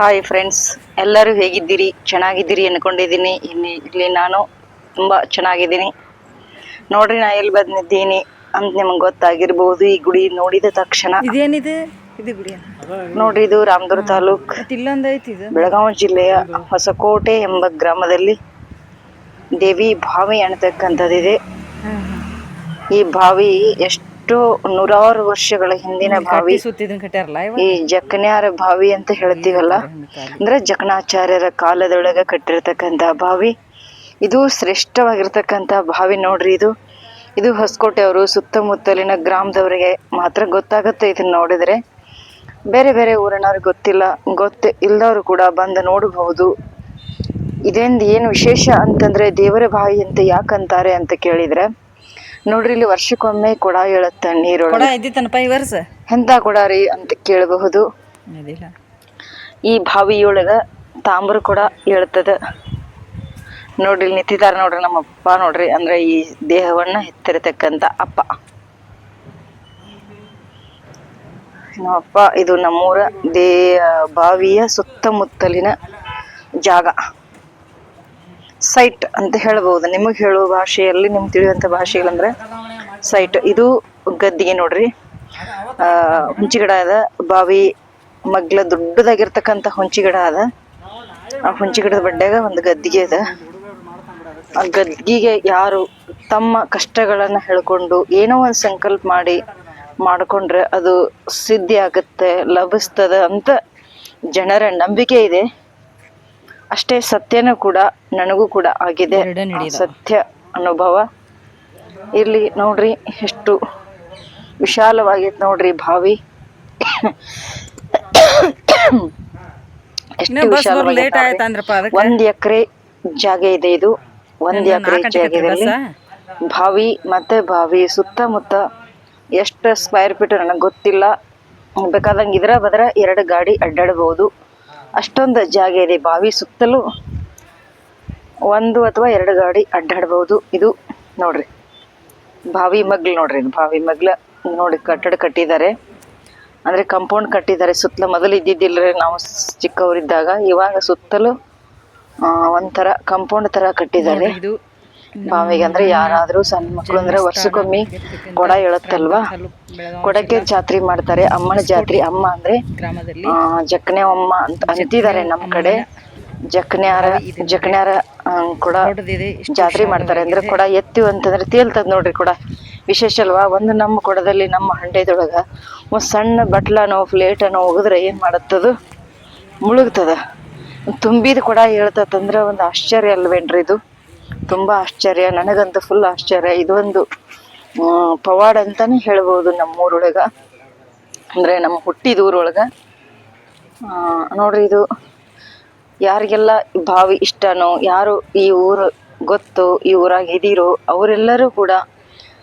Hi friends ಎಲ್ಲರೂ ಹೇಗಿದ್ದೀರಿ? ಚೆನ್ನಾಗಿದ್ದೀರಿ ಅನ್ಕೊಂಡಿದ್ದೀನಿ. ಇಲ್ಲಿ ಇಲ್ಲಿ ನಾನು ತುಂಬ ಚೆನ್ನಾಗಿದ್ದೀನಿ. ನೋಡ್ರಿ ನಾ ಎಲ್ಲಿ ಬಂದಿದ್ದೀನಿ ಅಂತ ನಿಮಗೆ ಗೊತ್ತಾಗಿರ್ಬೋದು. ಈ ಗುಡಿ ನೋಡಿದ ತಕ್ಷಣ. ಇದೇನಿದೆ? ಇದು ಗುಡಿ ನೋಡ್ರಿ ಇದು ರಾಮದುರ್ಗ ತಾಲೂಕ್ ಬೆಳಗಾವಿ ಜಿಲ್ಲೆಯ ಹೊಸಕೋಟೆ ಎಂಬ ಗ್ರಾಮದಲ್ಲಿ ದೇವಿ ಬಾವಿ ಅನ್ನತಕ್ಕಂಥದ್ದಿದೆ ಈ ಬಾವಿ ಎಷ್ಟೋ ನೂರಾರು ವರ್ಷಗಳ ಹಿಂದಿನ ಬಾವಿ ಕಟ್ಟಾರಲ್ಲ ಈ ಜಕನ್ಯಾರ ಬಾವಿ ಅಂತ ಹೇಳ್ತೀವಲ್ಲ? ಅಂದ್ರೆ ಜಕಣಾಚಾರ್ಯರ ಕಾಲದೊಳಗ ಕಟ್ಟಿರ್ತಕ್ಕಂತ ಬಾವಿ ಇದು ಶ್ರೇಷ್ಠವಾಗಿರ್ತಕ್ಕಂಥ ಬಾವಿ ನೋಡ್ರಿ ಇದು. ಇದು ಹೊಸಕೋಟೆ ಅವರು ಸುತ್ತಮುತ್ತಲಿನ ಗ್ರಾಮದವರಿಗೆ ಮಾತ್ರ ಗೊತ್ತಾಗುತ್ತೆ ಇದನ್ನ ನೋಡಿದ್ರೆ. ಬೇರೆ ಬೇರೆ ಊರಿನವ್ರಿಗೆ ಗೊತ್ತಿಲ್ಲ ಗೊತ್ತ ಇಲ್ದವರು ಕೂಡ ಬಂದು ನೋಡಬಹುದು. ಇದರಿಂದ ಏನು ವಿಶೇಷ ಅಂತಂದ್ರೆ ದೇವರ ಬಾವಿ ಅಂತ ಯಾಕಂತಾರೆ ಅಂತ ಕೇಳಿದ್ರೆ ನೋಡ್ರಿ ಇಲ್ಲಿ ವರ್ಷಕ್ಕೊಮ್ಮೆ ಕೊಡ ಹೇಳುತ್ತೆ ಕೊಡ ನೀರೊಳಗೆ ಇದ್ದಿತ್ತನಪ್ಪ ಈ ವರ್ಷ? ಎಂತ ಕೊಡ ರೀ ಅಂತ ಕೇಳಬಹುದು. ಅದಿಲ್ಲ ಈ ಬಾವಿಯೊಳಗ ತಾಮ್ರ ಕೂಡ ಹೇಳ್ತದ ನೋಡ್ರಿ ಇಲ್ಲಿ ನಿಂತಿದ್ದಾರೆ ನೋಡ್ರಿ ನಮ್ಮ ಅಪ್ಪ ನೋಡ್ರಿ ಅಂದ್ರೆ ಈ ದೇಹವನ್ನ ಹೆತ್ತಿರತಕ್ಕಂತ ಅಪ್ಪ. ನಮ್ಮಪ್ಪ ಇದು ನಮ್ಮೂರ ದೇ ಬಾವಿಯ ಸುತ್ತಮುತ್ತಲಿನ ಜಾಗ. ಸೈಟ್ ಅಂತ ಹೇಳ್ಬೋದು. ನಿಮಗೆ ಹೇಳುವ ಭಾಷೆಯಲ್ಲಿ ನಿಮ್ಗೆ ತಿಳಿಯುವಂಥ ಭಾಷೆಗಳಂದ್ರೆ ಸೈಟ್. ಇದು ಗದ್ದಿಗೆ ನೋಡ್ರಿ. ಹುಂಚಿಗಡ ಹುಂಚಿ ಗಿಡ ಅದ. ಬಾವಿ ಮಗ್ಲ ದೊಡ್ಡದಾಗಿರ್ತಕ್ಕಂಥ ಹುಂಚಿ ಗಿಡ ಅದ. ಆ ಹುಂಚಿ ಗಿಡದ ಬಡ್ಡ್ಯಾಗ ಒಂದು ಗದ್ದಿಗೆ ಅದ. ಆ ಗದ್ದಿಗೆ ಯಾರು ತಮ್ಮ ಕಷ್ಟಗಳನ್ನ ಹೇಳ್ಕೊಂಡು ಏನೋ ಒಂದು ಸಂಕಲ್ಪ ಮಾಡಿ ಮಾಡ್ಕೊಂಡ್ರೆ ಅದು ಸಿದ್ಧಿ ಆಗುತ್ತೆ ಲಭಿಸ್ತದ ಅಂತ ಜನರ ನಂಬಿಕೆ ಇದೆ. ಅಷ್ಟೇ ಸತ್ಯನೂ ಕೂಡ ನನಗೂ ಕೂಡ ಆಗಿದೆ. ಸತ್ಯ ಅನುಭವ. ಇಲ್ಲಿ ನೋಡ್ರಿ ಎಷ್ಟು ವಿಶಾಲವಾಗೈತೆ ನೋಡ್ರಿ ಬಾವಿ ಒಂದ್ ಎಕರೆ ಜಾಗ ಇದೆ ಇದು. ಒಂದ್ ಎಕರೆ ಜಾಗ ಜಾಗದಲ್ಲಿ ಬಾವಿ ಮತ್ತೆ ಬಾವಿ ಸುತ್ತಮುತ್ತ ಎಷ್ಟು ಸ್ಕ್ವೇರ್ ಫೀಟ್ ನನಗೆ ಗೊತ್ತಿಲ್ಲ. ಬೇಕಾದಂಗೆ ಇದ್ರ ಬದ್ರ ಎರಡು ಗಾಡಿ ಅಡ್ಡಾಡಬಹುದು ಅಷ್ಟೊಂದು ಜಾಗ ಇದೆ ಬಾವಿ ಸುತ್ತಲೂ ಒಂದು ಅಥವಾ ಎರಡು ಗಾಡಿ ಅಡ್ಡಾಡಬಹುದು ಇದು ನೋಡ್ರಿ. ಬಾವಿ ಮಗ್ಲು ನೋಡ್ರಿ ಬಾವಿ ಮಗ್ಲ ನೋಡಿ ಕಟ್ಟಡ ಕಟ್ಟಿದ್ದಾರೆ. ಅಂದ್ರೆ ಕಾಂಪೌಂಡ್ ಕಟ್ಟಿದ್ದಾರೆ. ಸುತ್ತಲ ಮೊದಲು ಇದ್ದಿದ್ದಿಲ್ಲರಿ ನಾವು ಚಿಕ್ಕವರಿದ್ದಾಗ ಇವಾಗ ಸುತ್ತಲೂ ಒಂಥರ ಕಾಂಪೌಂಡ್ ತರ ಕಟ್ಟಿದ್ದಾರೆ. ಇದು. ಬಾವಿಗೆ ಅಂದ್ರೆ ಯಾರಾದ್ರೂ ಸಣ್ಣ ಮಕ್ಕಳು ಅಂದ್ರೆ ವರ್ಷಕ್ಕೊಮ್ಮೆ ಕೊಡ ಹೇಳತ್ತಲ್ವಾ? ಕೊಡಕ್ಕೆ ಜಾತ್ರೆ ಮಾಡ್ತಾರೆ. ಅಮ್ಮನ ಜಾತ್ರೆ ಅಮ್ಮ ಅಂದ್ರೆ ಜಕ್ನೆ ಅಮ್ಮ ಅಂತ ಅಂತಿದ್ದಾರೆ ನಮ್ ಕಡೆ. ಜಕ್ನ್ಯಾರ ಜಕ್ನ್ಯಾರ ಕೊಡ ಜಾತ್ರೆ ಮಾಡ್ತಾರೆ ಅಂದ್ರೆ ಕೊಡ ಎತ್ತಿವ್ ಅಂತಂದ್ರೆ ತೇಲ್ತದ ನೋಡ್ರಿ ಕೊಡ. ವಿಶೇಷ ಅಲ್ವಾ? ಒಂದು ನಮ್ಮ ಕೊಡದಲ್ಲಿ ನಮ್ಮ ಹಂಡೆದೊಳಗ ಒಂದ್ ಸಣ್ಣ ಬಟ್ಲನೋ ಪ್ಲೇಟನೋ ಒಗದ್ರೆ ಏನ್ ಮಾಡತ್ತದು ಮುಳುಗ್ತದ. ತುಂಬಿದ ಕೊಡ ಹೇಳ್ತದಂದ್ರೆ ಒಂದು ಆಶ್ಚರ್ಯ ಅಲ್ವೇನ್ರಿ ಇದು? ತುಂಬಾ ಆಶ್ಚರ್ಯ, ನನಗಂತೂ ಫುಲ್ ಆಶ್ಚರ್ಯ. ಇದೊಂದು ಪವಾಡ ಅಂತಾನೆ ಹೇಳ್ಬೋದು ನಮ್ಮೂರೊಳಗ. ಅಂದ್ರೆ ನಮ್ಮ ಹುಟ್ಟಿದ ಊರೊಳಗ ನೋಡ್ರಿ ಇದು, ಯಾರಿಗೆಲ್ಲ ಬಾವಿ ಇಷ್ಟನೋ, ಯಾರು ಈ ಊರು ಗೊತ್ತು, ಈ ಊರಾಗ ಇದೀರೋ, ಅವರೆಲ್ಲರೂ ಕೂಡ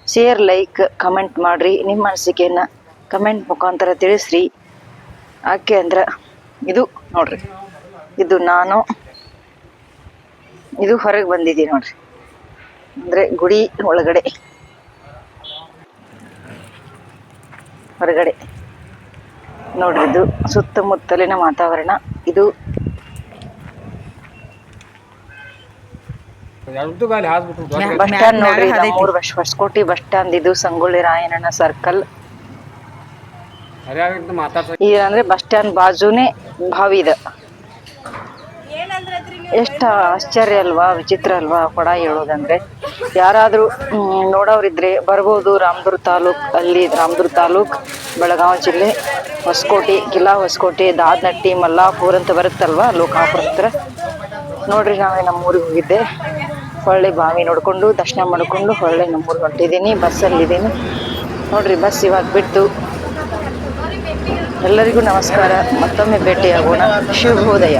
ಶೇರ್ ಲೈಕ್ ಕಮೆಂಟ್ ಮಾಡ್ರಿ. ನಿಮ್ಮ ಅನಿಸಿಕೆಯನ್ನ ಕಮೆಂಟ್ ಮುಖಾಂತರ ತಿಳಿಸ್ರಿ. ಯಾಕೆ ಅಂದ್ರೆ, ಇದು ನೋಡ್ರಿ. ಇದು ನಾನು. ಇದು ಹೊರಗೆ ಬಂದಿದೆ ನೋಡ್ರಿ. ಅಂದ್ರೆ ಗುಡಿ ಒಳಗಡೆ. ಹೊರಗಡೆ. ನೋಡ್ರಿ ಇದು ಸುತ್ತಮುತ್ತಲಿನ ವಾತಾವರಣ. ಇದು ಬಸ್ ಸ್ಟ್ಯಾಂಡ್ ನೋಡ್ರಿ ಮೂರು ಬಸ್ ಹೊಸಕೋಟಿ ಬಸ್ ಸ್ಟ್ಯಾಂಡ್ ಇದು ಸಂಗೊಳ್ಳಿ ರಾಯಣ್ಣನ ಸರ್ಕಲ್ ಈಗ ಅಂದ್ರೆ ಬಸ್ ಸ್ಟ್ಯಾಂಡ್ ಬಾಜುನೇ ಬಾವಿ ಇದೆ. ಎಷ್ಟ ಆಶ್ಚರ್ಯ ಅಲ್ವಾ, ವಿಚಿತ್ರ ಅಲ್ವಾ ಕೊಡ ಹೇಳೋದಂದ್ರೆ. ಯಾರಾದರೂ ನೋಡೋರಿದ್ರೆ ಬರ್ಬೋದು ರಾಮದುರ್ಗ ತಾಲೂಕ್ ಅಲ್ಲಿ, ರಾಮದುರ್ಗ ತಾಲೂಕ್, ಬೆಳಗಾವಿ ಜಿಲ್ಲೆ, ಹೊಸಕೋಟೆ ಕಿಲಾ ಹೊಸಕೋಟೆ, ದಾದನಟ್ಟಿ, ಮಲ್ಲಾಪುರ ಅಂತ ಬರುತ್ತಲ್ವಾ, ಲೋಕಾಪುರ ಹತ್ರ. ನೋಡ್ರಿ ನಾವೇ ನಮ್ಮ ಊರಿಗೆ ಹೋಗಿದ್ದೆ. ಹೊಳ್ಳಿ ಬಾವಿ ನೋಡಿಕೊಂಡು, ದರ್ಶನ ಮಾಡಿಕೊಂಡು ಹೊಳ್ಳಿ ನಮ್ಮೂರಿಗೆ ಹೊಂಟಿದ್ದೀನಿ ಬಸ್ಸಲ್ಲಿದ್ದೀನಿ ನೋಡ್ರಿ ಬಸ್ ಇವಾಗ ಬಿಟ್ಟು ಎಲ್ಲರಿಗೂ ನಮಸ್ಕಾರ. ಮತ್ತೊಮ್ಮೆ ಭೇಟಿಯಾಗೋಣ. ಶುಭೋದಯ.